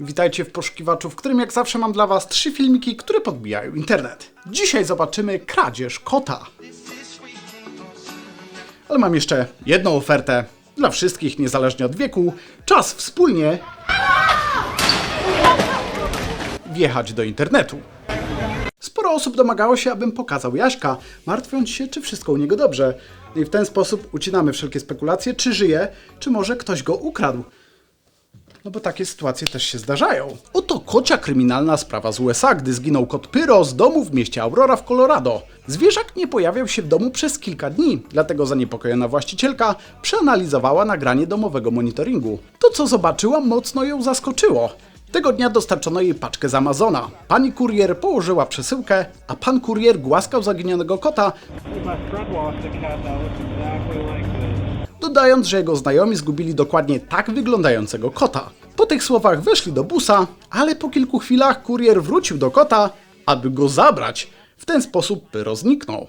Witajcie w poszukiwaczu, w którym jak zawsze mam dla Was trzy filmiki, które podbijają internet. Dzisiaj zobaczymy kradzież kota. Ale mam jeszcze jedną ofertę dla wszystkich, niezależnie od wieku. Czas wspólnie wjechać do internetu. Sporo osób domagało się, abym pokazał Jaśka, martwiąc się, czy wszystko u niego dobrze. No I w ten sposób ucinamy wszelkie spekulacje, czy żyje, czy może ktoś go ukradł. No bo takie sytuacje też się zdarzają. Oto kocia kryminalna sprawa z USA, gdy zginął kot Pyro z domu w mieście Aurora w Colorado. Zwierzak nie pojawiał się w domu przez kilka dni, dlatego zaniepokojona właścicielka przeanalizowała nagranie domowego monitoringu. To co zobaczyła mocno ją zaskoczyło. Tego dnia dostarczono jej paczkę z Amazona. Pani kurier położyła przesyłkę, a pan kurier głaskał zaginionego kota, dodając, że jego znajomi zgubili dokładnie tak wyglądającego kota. Po tych słowach weszli do busa, ale po kilku chwilach kurier wrócił do kota, aby go zabrać. W ten sposób Pyro zniknął.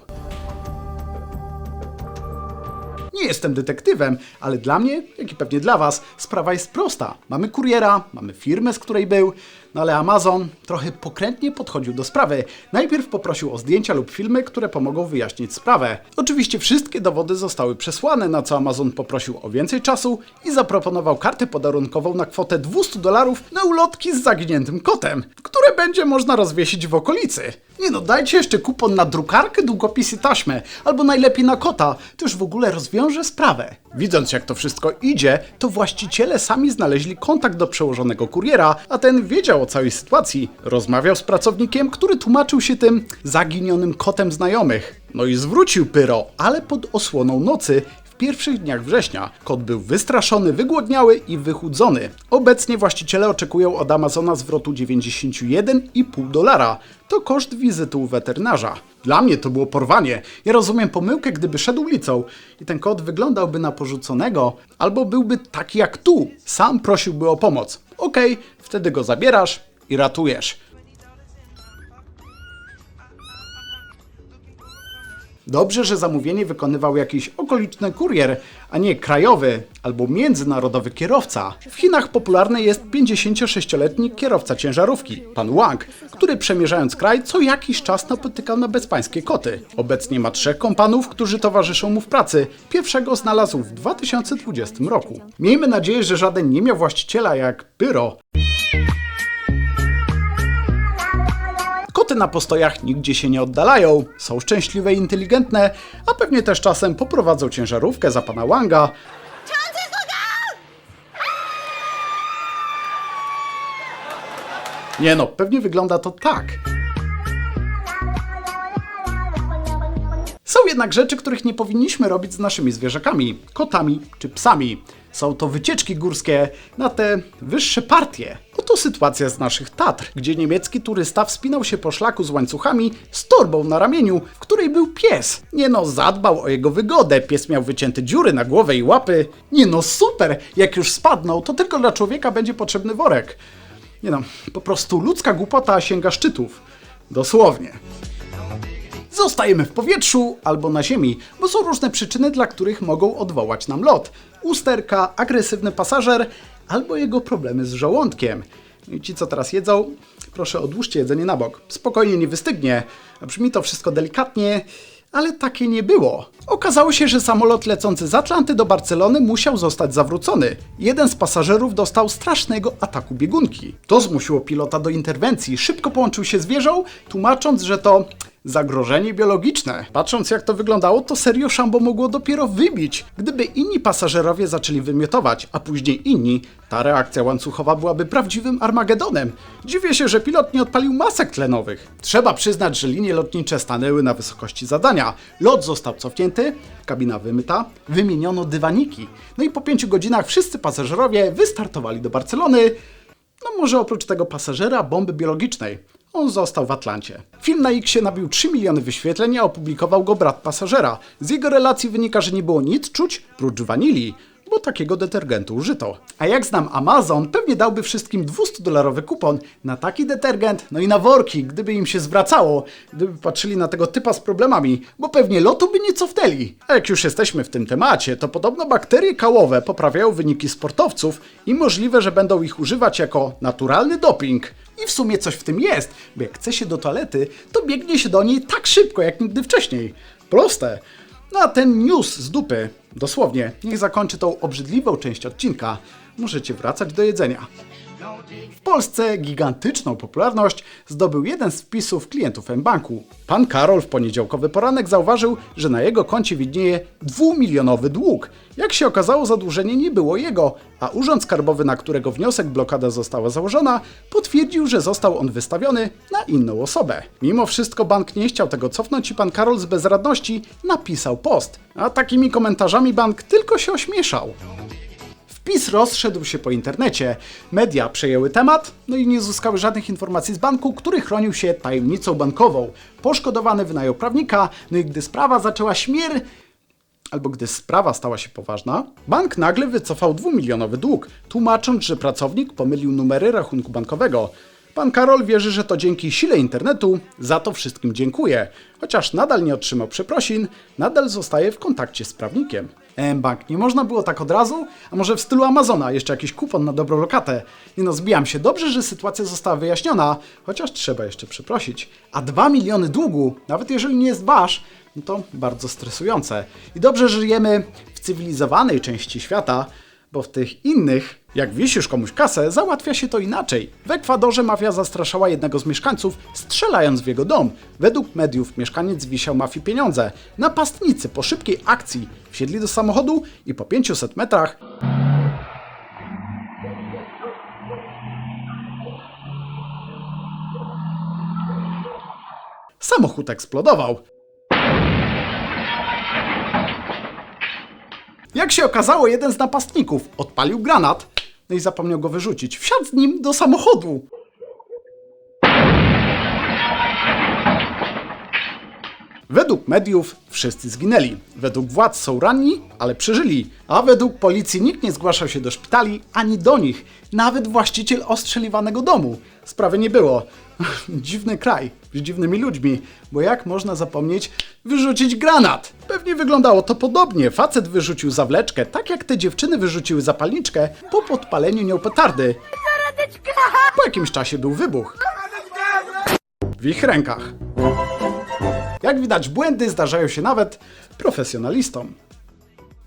Nie jestem detektywem, ale dla mnie, jak i pewnie dla Was, sprawa jest prosta. Mamy kuriera, mamy firmę, z której był, no ale Amazon trochę pokrętnie podchodził do sprawy. Najpierw poprosił o zdjęcia lub filmy, które pomogą wyjaśnić sprawę. Oczywiście wszystkie dowody zostały przesłane, na co Amazon poprosił o więcej czasu i zaproponował kartę podarunkową na kwotę 200 dolarów na ulotki z zaginiętym kotem, które będzie można rozwiesić w okolicy. Nie no, dajcie jeszcze kupon na drukarkę, długopis i taśmę, albo najlepiej na kota, to już w ogóle rozwiąże sprawę. Widząc jak to wszystko idzie, to właściciele sami znaleźli kontakt do przełożonego kuriera, a ten wiedział o całej sytuacji. Rozmawiał z pracownikiem, który tłumaczył się tym zaginionym kotem znajomych. No i zwrócił pyro, ale pod osłoną nocy w pierwszych dniach września kot był wystraszony, wygłodniały i wychudzony. Obecnie właściciele oczekują od Amazona zwrotu 91,5 dolara. To koszt wizyty u weterynarza. Dla mnie to było porwanie. Ja rozumiem pomyłkę, gdyby szedł ulicą i ten kot wyglądałby na porzuconego, albo byłby taki jak tu, sam prosiłby o pomoc. Okej, wtedy go zabierasz i ratujesz. Dobrze, że zamówienie wykonywał jakiś okoliczny kurier, a nie krajowy albo międzynarodowy kierowca. W Chinach popularny jest 56-letni kierowca ciężarówki, pan Wang, który przemierzając kraj co jakiś czas napotykał na bezpańskie koty. Obecnie ma trzech kompanów, którzy towarzyszą mu w pracy. Pierwszego znalazł w 2020 roku. Miejmy nadzieję, że żaden nie miał właściciela jak Pyro, Koty na postojach nigdzie się nie oddalają, są szczęśliwe i inteligentne, a pewnie też czasem poprowadzą ciężarówkę za pana Wanga. Nie no, pewnie wygląda to tak. Jednak rzeczy, których nie powinniśmy robić z naszymi zwierzakami, kotami czy psami. Są to wycieczki górskie na te wyższe partie. Oto sytuacja z naszych Tatr, gdzie niemiecki turysta wspinał się po szlaku z łańcuchami z torbą na ramieniu, w której był pies. Nie no, zadbał o jego wygodę, pies miał wycięte dziury na głowę i łapy. Nie no, super! Jak już spadną, to tylko dla człowieka będzie potrzebny worek. Nie no, po prostu ludzka głupota sięga szczytów. Dosłownie. Zostajemy w powietrzu albo na ziemi, bo są różne przyczyny, dla których mogą odwołać nam lot. Usterka, agresywny pasażer albo jego problemy z żołądkiem. I ci, co teraz jedzą, proszę odłóżcie jedzenie na bok. Spokojnie nie wystygnie. Brzmi to wszystko delikatnie, ale takie nie było. Okazało się, że samolot lecący z Atlanty do Barcelony musiał zostać zawrócony. Jeden z pasażerów dostał strasznego ataku biegunki. To zmusiło pilota do interwencji. Szybko połączył się z wieżą, tłumacząc, że to zagrożenie biologiczne. Patrząc jak to wyglądało, to serio szambo mogło dopiero wybić. Gdyby inni pasażerowie zaczęli wymiotować, a później inni, ta reakcja łańcuchowa byłaby prawdziwym Armagedonem. Dziwię się, że pilot nie odpalił masek tlenowych. Trzeba przyznać, że linie lotnicze stanęły na wysokości zadania. Lot został cofnięty, kabina wymyta, wymieniono dywaniki. No i po pięciu godzinach wszyscy pasażerowie wystartowali do Barcelony, no może oprócz tego pasażera bomby biologicznej. On został w Atlancie. Film na Xie nabił 3 miliony wyświetleń, a opublikował go brat pasażera. Z jego relacji wynika, że nie było nic czuć prócz wanilii. bo takiego detergentu użyto. A jak znam Amazon, pewnie dałby wszystkim 200-dolarowy kupon na taki detergent, no i na worki, gdyby im się zwracało, gdyby patrzyli na tego typa z problemami, bo pewnie lotu by nie cofnęli. A jak już jesteśmy w tym temacie, to podobno bakterie kałowe poprawiają wyniki sportowców i możliwe, że będą ich używać jako naturalny doping. I w sumie coś w tym jest, bo jak chce się do toalety, to biegnie się do niej tak szybko jak nigdy wcześniej. Proste. No a ten news z dupy, dosłownie, niech zakończy tą obrzydliwą część odcinka. Możecie wracać do jedzenia. W Polsce gigantyczną popularność zdobył jeden z wpisów klientów mBanku. Pan Karol w poniedziałkowy poranek zauważył, że na jego koncie widnieje dwumilionowy dług. Jak się okazało, zadłużenie nie było jego, a Urząd Skarbowy, na którego wniosek blokada została założona, potwierdził, że został on wystawiony na inną osobę. Mimo wszystko bank nie chciał tego cofnąć i pan Karol z bezradności napisał post. A takimi komentarzami bank tylko się ośmieszał. Wpis rozszedł się po internecie, media przejęły temat, no i nie uzyskały żadnych informacji z banku, który chronił się tajemnicą bankową. Poszkodowany wynajął prawnika, no i gdy sprawa zaczęła śmier... albo gdy sprawa stała się poważna, bank nagle wycofał dwumilionowy dług, tłumacząc, że pracownik pomylił numery rachunku bankowego. Pan Karol wierzy, że to dzięki sile internetu za to wszystkim dziękuję. Chociaż nadal nie otrzymał przeprosin, nadal zostaje w kontakcie z prawnikiem. M-Bank, nie można było tak od razu? A może w stylu Amazona, jeszcze jakiś kupon na dobrą lokatę? Nie no, zbijam się. Dobrze, że sytuacja została wyjaśniona, chociaż trzeba jeszcze przeprosić. A 2 miliony długu, nawet jeżeli nie jest wasz, no to bardzo stresujące. I dobrze, że żyjemy w cywilizowanej części świata, bo w tych innych, jak wisisz komuś kasę, załatwia się to inaczej. W Ekwadorze mafia zastraszała jednego z mieszkańców, strzelając w jego dom. Według mediów mieszkaniec wisiał mafii pieniądze. Napastnicy po szybkiej akcji wsiedli do samochodu i po 500 metrach samochód eksplodował. Jak się okazało, jeden z napastników odpalił granat, no i zapomniał go wyrzucić. Wsiadł z nim do samochodu. Według mediów wszyscy zginęli. Według władz są ranni, ale przeżyli. A według policji nikt nie zgłaszał się do szpitali ani do nich. Nawet właściciel ostrzeliwanego domu. Sprawy nie było. Dziwny kraj z dziwnymi ludźmi, bo jak można zapomnieć wyrzucić granat? Pewnie wyglądało to podobnie. Facet wyrzucił zawleczkę, tak jak te dziewczyny wyrzuciły zapalniczkę po podpaleniu nią petardy. Po jakimś czasie był wybuch. W ich rękach. Jak widać, błędy zdarzają się nawet profesjonalistom.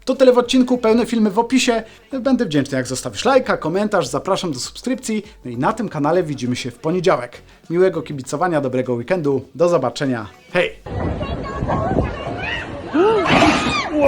To tyle w odcinku, pełne filmy w opisie. Będę wdzięczny, jak zostawisz lajka, komentarz, zapraszam do subskrypcji. No i na tym kanale widzimy się w poniedziałek. Miłego kibicowania, dobrego weekendu, do zobaczenia. Hej!